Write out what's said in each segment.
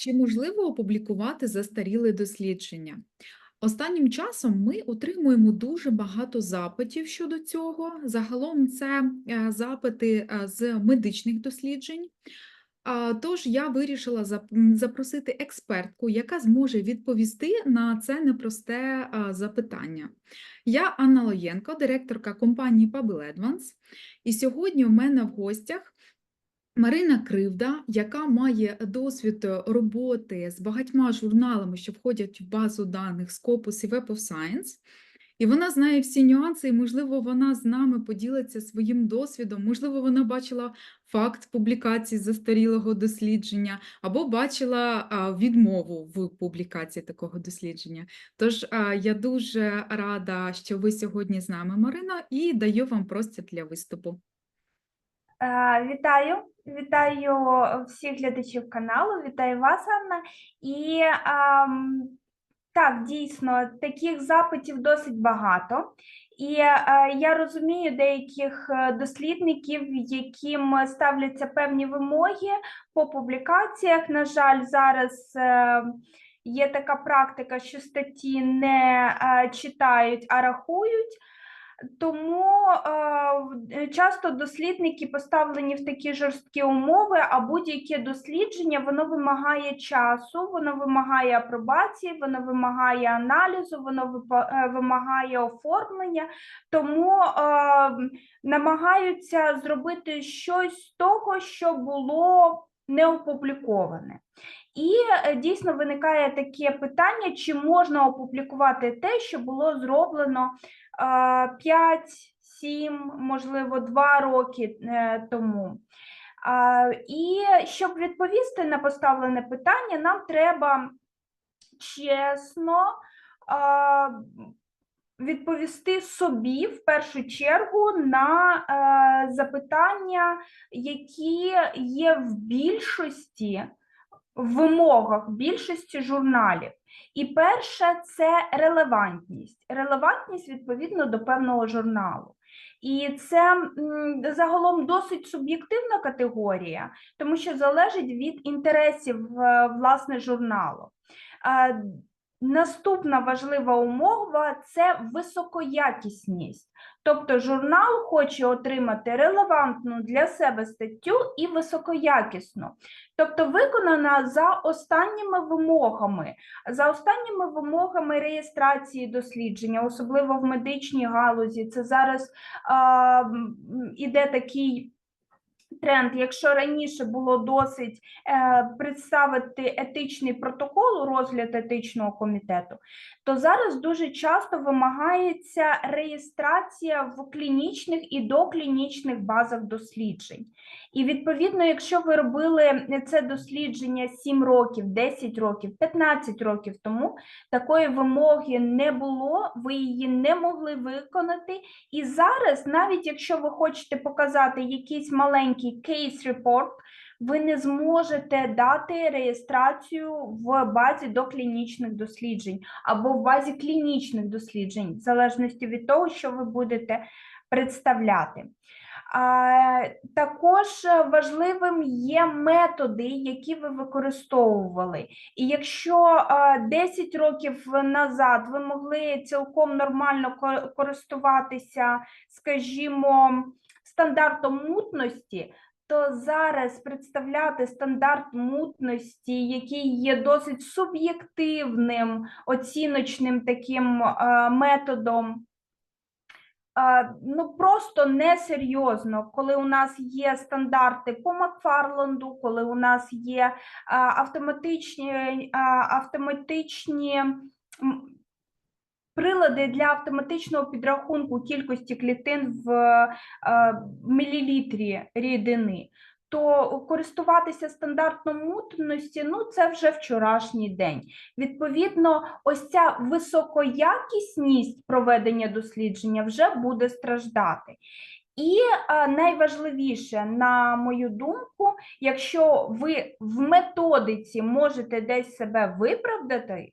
Чи можливо опублікувати застаріле дослідження? Останнім часом ми отримуємо дуже багато запитів щодо цього. Загалом це е, запити е, з медичних досліджень. Тож я вирішила запросити експертку, яка зможе відповісти на це непросте запитання. Я Анна Лоєнко, директорка компанії Pubble Advance, і сьогодні у мене в гостях Марина Кривда, яка має досвід е, роботи з багатьма журналами, що входять в базу даних Scopus і Web of Science, і вона знає всі нюанси, і, можливо, вона з нами поділиться своїм досвідом, можливо, вона бачила факт публікації застарілого дослідження, або бачила відмову в публікації такого дослідження. Тож я дуже рада, що ви сьогодні з нами, Марина, і даю вам простір для виступу. Е, Вітаю, вітаю всіх глядачів каналу, вітаю вас, Анна. І ем, так, дійсно, таких запитів досить багато. І е, я розумію деяких е, дослідників, яким ставляться певні вимоги по публікаціях. На жаль, зараз є така практика, що статті не читають, а рахують. Тому е, часто дослідники поставлені в такі жорсткі умови, а будь-яке дослідження воно вимагає часу, воно вимагає апробації, воно вимагає аналізу, воно е, вимагає оформлення, тому е, намагаються зробити щось з того, що було не опубліковане. І е, дійсно виникає таке питання, чи можна опублікувати те, що було зроблено 5, 7, можливо, 2 роки е, тому. І щоб відповісти на поставлене питання, нам треба чесно відповісти собі в першу чергу на е, запитання, які є в більшості вимогах більшості журналів. І перше це релевантність. Релевантність відповідно до певного журналу. І це загалом досить суб'єктивна категорія, тому що залежить від інтересів е, власне журналу. Е, Наступна важлива умова це високоякісність. Тобто журнал хоче отримати релевантну для себе статтю і високоякісну, тобто виконана за останніми вимогами, за останніми вимогами реєстрації дослідження, особливо в медичній галузі. Це зараз м, іде такий. Тренд, якщо раніше було досить е, представити етичний протокол розгляд етичного комітету, то зараз дуже часто вимагається реєстрація в клінічних і доклінічних базах досліджень. І відповідно, якщо ви робили це дослідження 7 років, 10 років, 15 років тому, такої вимоги не було, ви її не могли виконати. І зараз, навіть якщо ви хочете показати якийсь маленький кейс репорт, ви не зможете дати реєстрацію в базі доклінічних досліджень або в базі клінічних досліджень, в залежності від того, що ви будете представляти. Також важливим є методи, які ви використовували. І якщо 10 років назад ви могли цілком нормально користуватися, скажімо, стандартом мутності, то зараз представляти стандарт мутності, який є досить суб'єктивним оціночним таким е, методом, е, ну просто несерйозно, коли у нас є стандарти по Макфарланду, коли у нас є е, автоматичні, автоматичні прилади для автоматичного підрахунку кількості клітин в е, мілілітрі рідини, то користуватися стандартом мутності ну це вже вчорашній день. Відповідно, ось ця високоякісність проведення дослідження вже буде страждати. І е, найважливіше, на мою думку, якщо ви в методиці можете десь себе виправдати,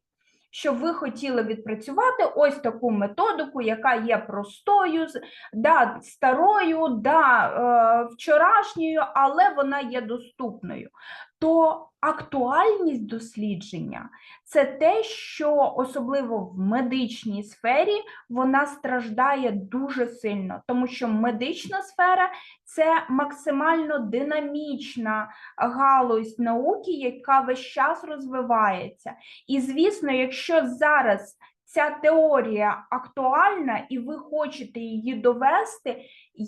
що ви хотіли відпрацювати ось таку методику, яка є простою, да, старою, да, е, вчорашньою, але вона є доступною. То актуальність дослідження це те, що особливо в медичній сфері вона страждає дуже сильно, тому що медична сфера це максимально динамічна галузь науки, яка весь час розвивається. І звісно, якщо зараз ця теорія актуальна і ви хочете її довести,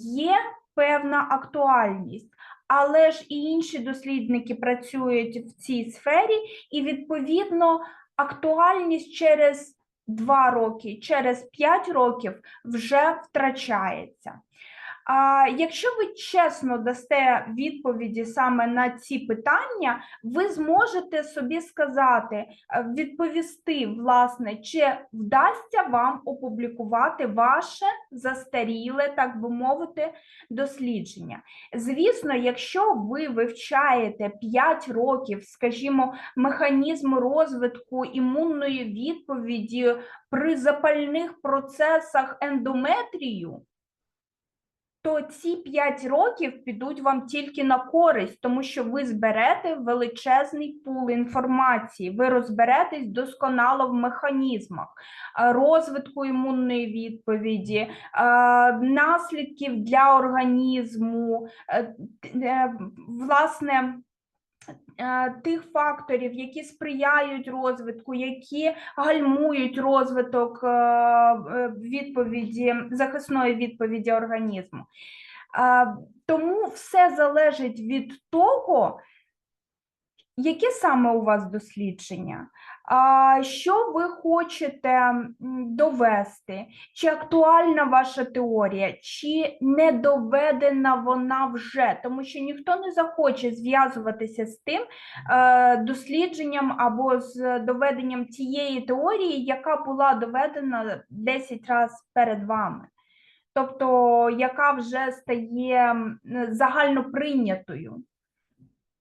є певна актуальність. Але ж і інші дослідники працюють в цій сфері, і відповідно актуальність через 2 роки, через 5 років вже втрачається. А якщо ви чесно дасте відповіді саме на ці питання, ви зможете собі сказати, е, відповісти, власне, чи вдасться вам опублікувати ваше застаріле, так би мовити, дослідження. Звісно, якщо ви вивчаєте 5 років, скажімо, механізм розвитку імунної відповіді при запальних процесах ендометрію, то ці 5 років підуть вам тільки на користь, тому що ви зберете величезний пул інформації, ви розберетесь досконало в механізмах е, розвитку імунної відповіді, е, наслідків для організму, е, власне. Е, Тих факторів, які сприяють розвитку, які гальмують розвиток е, е, відповіді, захисної відповіді організму. Тому все залежить від того, яке саме у вас дослідження, що ви хочете довести, чи актуальна ваша теорія, чи не доведена вона вже, тому що ніхто не захоче зв'язуватися з тим е, дослідженням або з доведенням тієї теорії, яка була доведена 10 разів перед вами. Тобто, яка вже стає м, загальноприйнятою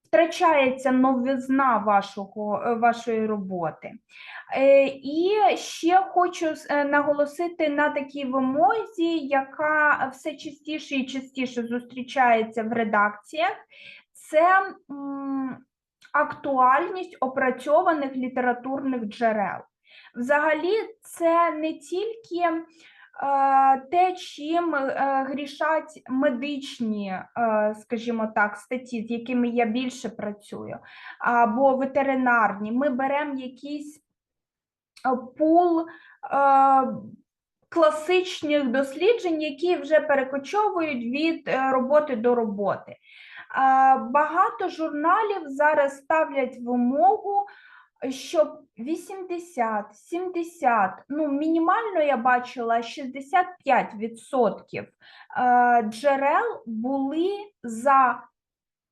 втрачається новизна вашого, е, вашої роботи. Е, І ще хочу е, наголосити на такій вимозі, яка все частіше і частіше зустрічається в редакціях. Це актуальність опрацьованих літературних джерел. Взагалі, це не тільки те, чим е, грішать медичні, е, скажімо так, статті, з якими я більше працюю, або ветеринарні. Ми беремо якийсь е, пул е, класичних досліджень, які вже перекочовують від е, роботи до роботи. Е, Багато журналів зараз ставлять вимогу, щоб 80, 70, ну мінімально я бачила 65% е, джерел були за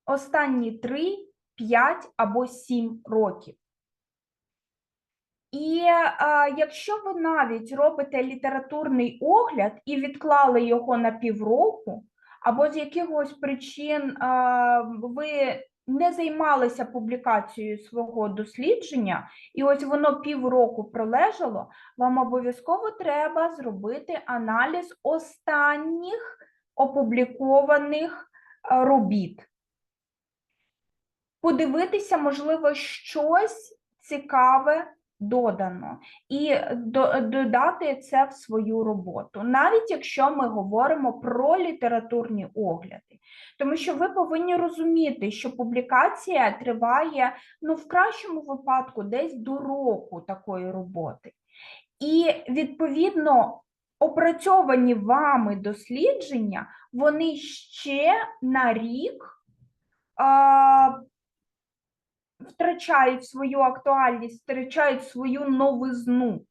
останні 3, 5 або 7 років. І е, якщо ви навіть робите літературний огляд і відклали його на півроку, або з якихось причин е, ви не займалися публікацією свого дослідження, і ось воно півроку пролежало, вам обов'язково треба зробити аналіз останніх опублікованих е, робіт. Подивитися, можливо, щось цікаве додано і додати це в свою роботу, навіть якщо ми говоримо про літературні огляди. Тому що ви повинні розуміти, що публікація триває ну, в кращому випадку десь до року такої роботи. І відповідно опрацьовані вами дослідження, вони ще на рік втрачають свою актуальність, втрачають свою новизну.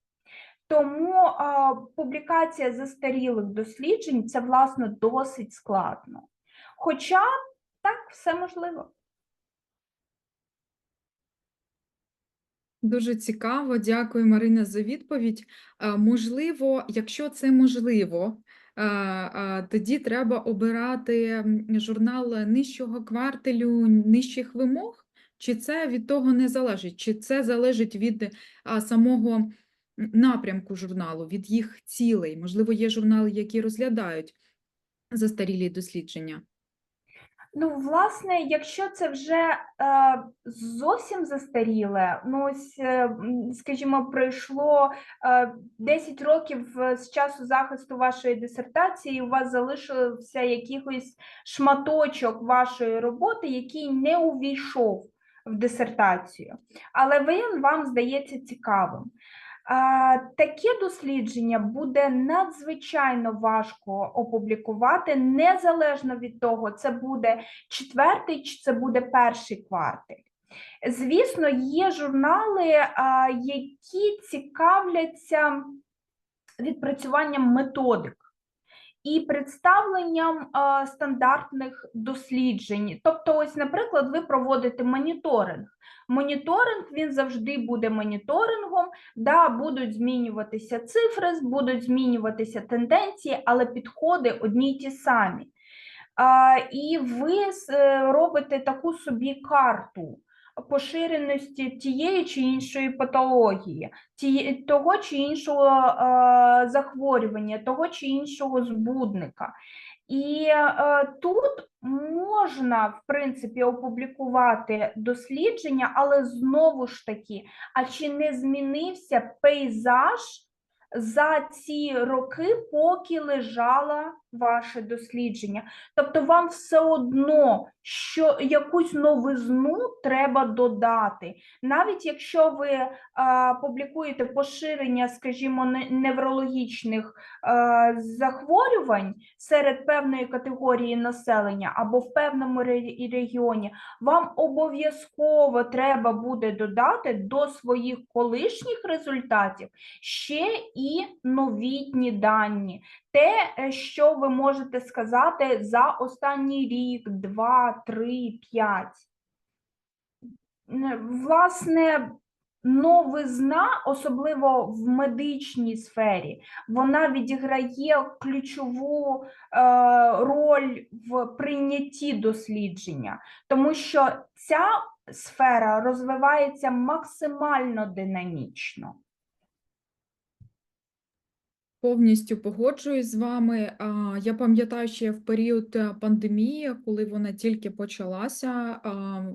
Тому а, публікація застарілих досліджень це власне досить складно. Хоча так, все можливо. Дуже цікаво, дякую, Марина, за відповідь. Можливо, якщо це можливо, тоді треба обирати журнал нижчого кварталю, нижчих вимог, чи це від того не залежить? Чи це залежить від самого напрямку журналу, від їх цілей? Можливо, є журнали, які розглядають застарілі дослідження? Ну, власне, якщо це вже е, зовсім застаріле, ну ось, е, скажімо, пройшло е, 10 років з часу захисту вашої дисертації, у вас залишився якийсь шматочок вашої роботи, який не увійшов в дисертацію, але він вам здається цікавим. Таке дослідження буде надзвичайно важко опублікувати, незалежно від того, це буде четвертий чи це буде перший квартал. Звісно, є журнали, які цікавляться відпрацюванням методик і представленням а, стандартних досліджень. Тобто, ось, наприклад, ви проводите моніторинг. Моніторинг він завжди буде моніторингом, да, будуть змінюватися цифри, будуть змінюватися тенденції, але підходи одні й ті самі. І ви е, робите таку собі карту поширеності тієї чи іншої патології, того чи іншого е, захворювання, того чи іншого збудника. І е, тут можна, в принципі, опублікувати дослідження, але знову ж таки, а чи не змінився пейзаж за ці роки, поки лежало ваше дослідження? Тобто вам все одно що якусь новизну треба додати. Навіть якщо ви а, публікуєте поширення, скажімо, неврологічних а, захворювань серед певної категорії населення або в певному регіоні, вам обов'язково треба буде додати до своїх колишніх результатів ще і новітні дані. Те, е, що ви можете сказати за останній рік, два, три, п'ять. Е, Власне, новизна, особливо в медичній сфері, вона відіграє ключову е, роль в прийнятті дослідження, тому що ця сфера розвивається максимально динамічно. Повністю погоджуюсь з вами. Я пам'ятаю ще в період е, пандемії, коли вона тільки почалася,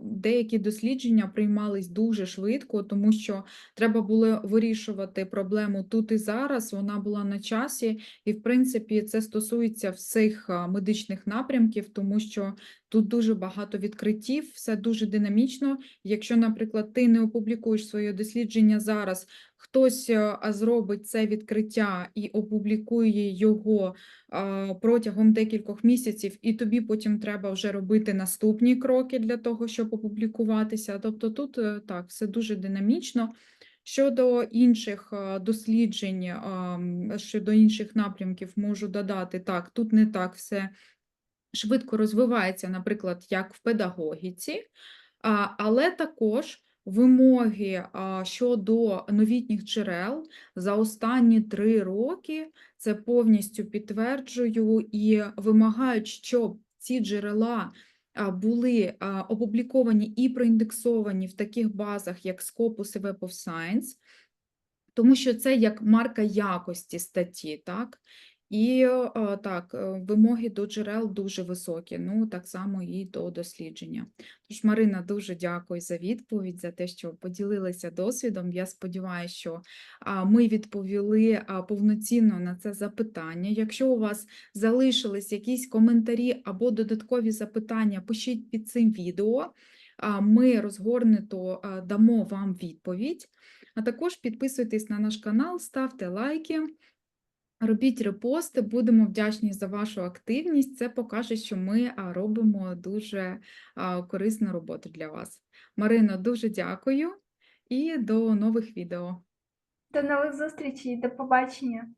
деякі дослідження приймались дуже швидко, тому що треба було вирішувати проблему тут і зараз. Вона була на часі, і в принципі це стосується всіх медичних напрямків, тому що тут дуже багато відкриттів, все дуже динамічно. Якщо, наприклад, ти не опублікуєш своє дослідження зараз, хтось е, зробить це відкриття і опублікує його протягом декількох місяців, і тобі потім треба вже робити наступні кроки для того, щоб опублікуватися. Тобто тут е, так, все дуже динамічно. Щодо інших е, досліджень, щодо інших напрямків, можу додати так, тут не так все швидко розвивається, наприклад, як в педагогіці, але також вимоги щодо новітніх джерел за останні три роки це повністю підтверджую і вимагають, щоб ці джерела були опубліковані і проіндексовані в таких базах, як Scopus і Web of Science, тому що це як марка якості статті, так? І е, так, е, вимоги до джерел дуже високі, ну так само і до дослідження. Тож, Марина, дуже дякую за відповідь, за те, що поділилися досвідом. Я сподіваюся, що ми відповіли повноцінно на це запитання. Якщо у вас залишились якісь коментарі або додаткові запитання, пишіть під цим відео. Ми розгорнуто дамо вам відповідь. А також підписуйтесь на наш канал, ставте лайки. Робіть репости, будемо вдячні за вашу активність. Це покаже, що ми робимо дуже корисну роботу для вас. Марино, дуже дякую і до нових відео. До нових зустрічей, до побачення.